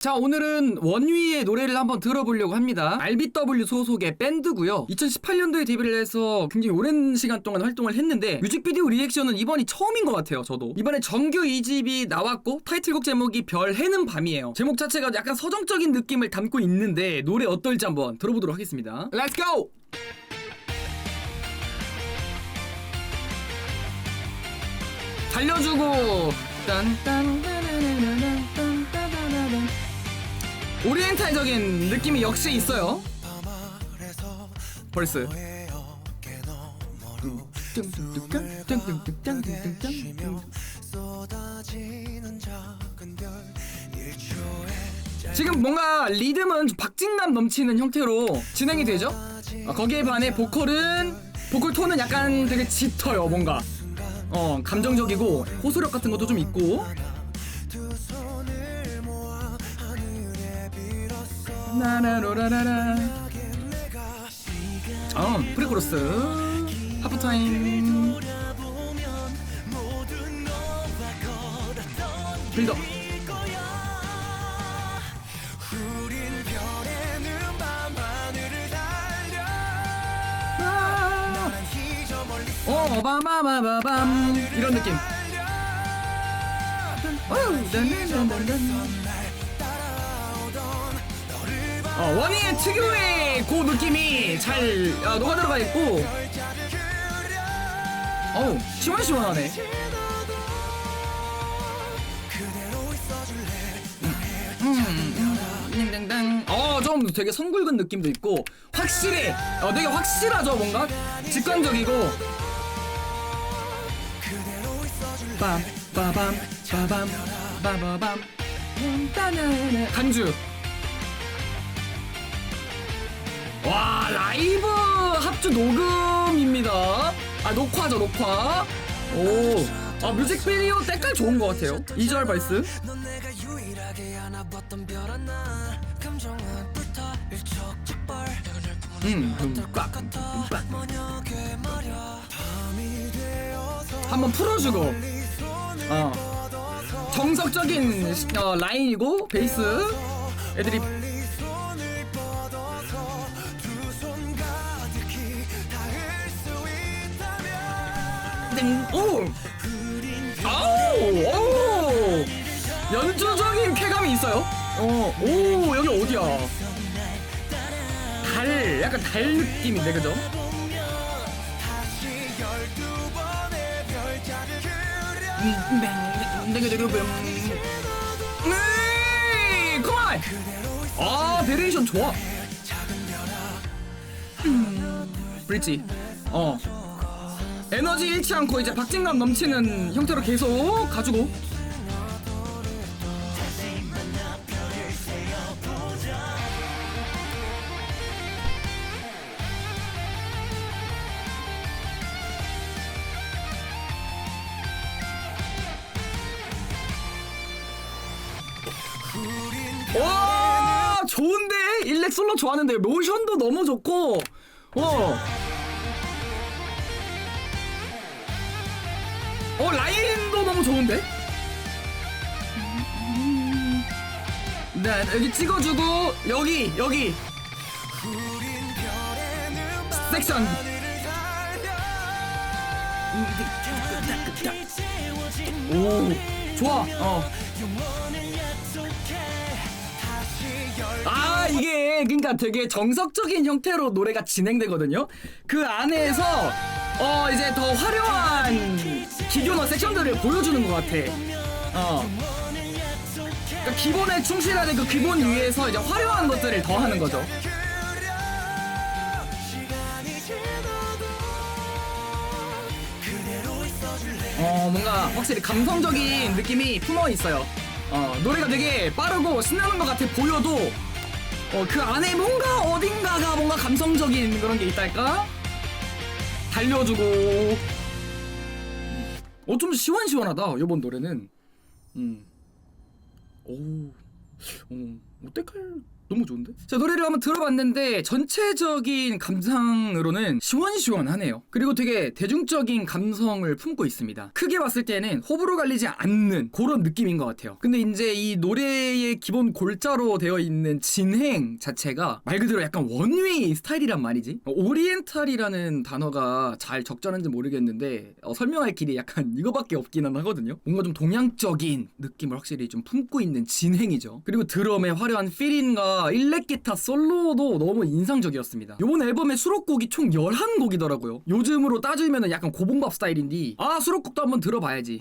자 오늘은 원위의 노래를 한번 들어보려고 합니다. RBW 소속의 밴드고요. 2018년도에 데뷔를 해서 굉장히 오랜 시간 동안 활동을 했는데 뮤직비디오 리액션은 이번이 처음인 것 같아요 저도. 이번에 정규 2집이 나왔고 타이틀곡 제목이 별 해는 밤이에요. 제목 자체가 약간 서정적인 느낌을 담고 있는데 노래 어떨지 한번 들어보도록 하겠습니다. Let's go! 달려주고. 딴딴 오리엔탈적인 느낌이 역시 있어요. 벌스. 지금 뭔가 리듬은 좀 박진감 넘치는 형태로 진행이 되죠? 어, 거기에 반해 보컬은 보컬 톤은 약간 되게 짙어요 뭔가 어 감정적이고 호소력 같은 것도 좀 있고 나라로라라라. 어 프리코러스. 하프타임. 빌더. 어 바바바바밤. 이런 느낌. 어우, 딴딴딴딴딴. 어, 원희의 특유의 그 느낌이 잘 어, 녹아들어가 있고. 어우 시원시원하네. 음, 어좀 되게 성굵은 느낌도 있고 확실해. 어 되게 확실하죠 뭔가? 직관적이고. 빰 빠밤 빠밤 빠바밤. 강주 와 라이브 합주 녹음입니다. 아 녹화죠 녹화. 오아 뮤직비디오 때깔 좋은 것 같아요. 2절 발스. 넌 내가 유일하게 안아봤던 별 하나 감정은 불타 일촉즉발 음 둠꽉 둠꽉 만약에 말야 밤이 되어서 한번 풀어주고. 어. 정석적인 시- 어, 라인이고 베이스. 애들이 있다면 오! 아우! 오! 연주적인 쾌감이 있어요. 어, 오, 여기 어디야? 달, 약간 달 느낌인데, 그죠? 음. 네! 아, 베리에이션 좋아. 음, 브릿지. 어. 에너지 잃지 않고 이제 박진감 넘치는 형태로 계속 가지고. 와 좋은데? 일렉 솔로 좋았는데 모션도 너무 좋고. 어. 어 라인도 너무 좋은데? 네 여기 찍어주고 여기 여기. 섹션. 하늘을 달려 오 좋아. 어 아 이게 그러니까 되게 정석적인 형태로 노래가 진행되거든요. 그 안에서 어 이제 더 화려한 기교나 섹션들을 보여주는 것 같아. 어. 그러니까 기본에 충실하는 그 기본 위에서 이제 화려한 것들을 거죠. 지나도 그대로 있어줄래 어 뭔가 확실히 감성적인 느낌이 품어 있어요. 어 노래가 되게 빠르고 신나는 것 같아 보여도 어 그 안에 뭔가 어딘가가 뭔가 감성적인 그런 게 있달까? 달려주고 어 좀 시원시원하다 이번 노래는 음. 오. 음. 어때칼 너무 좋은데? 자 노래를 한번 들어봤는데 전체적인 감상으로는 시원시원하네요. 그리고 되게 대중적인 감성을 품고 있습니다. 크게 봤을 때는 호불호 갈리지 않는 그런 느낌인 것 같아요. 근데 이제 이 노래의 기본 골자로 되어 있는 진행 자체가 말 그대로 약간 원웨이 스타일이란 말이지. 어, 오리엔탈이라는 단어가 잘 적절한지 모르겠는데 어, 설명할 길이 약간 이거밖에 없기는 하거든요. 뭔가 좀 동양적인 느낌을 확실히 좀 품고 있는 진행이죠. 그리고 드럼의 화려한 필인과 일렉 기타 솔로도 너무 인상적이었습니다. 이번 앨범의 수록곡이 총 11곡이더라고요. 요즘으로 따지면 약간 고봉밥 스타일인데 아 수록곡도 한번 들어봐야지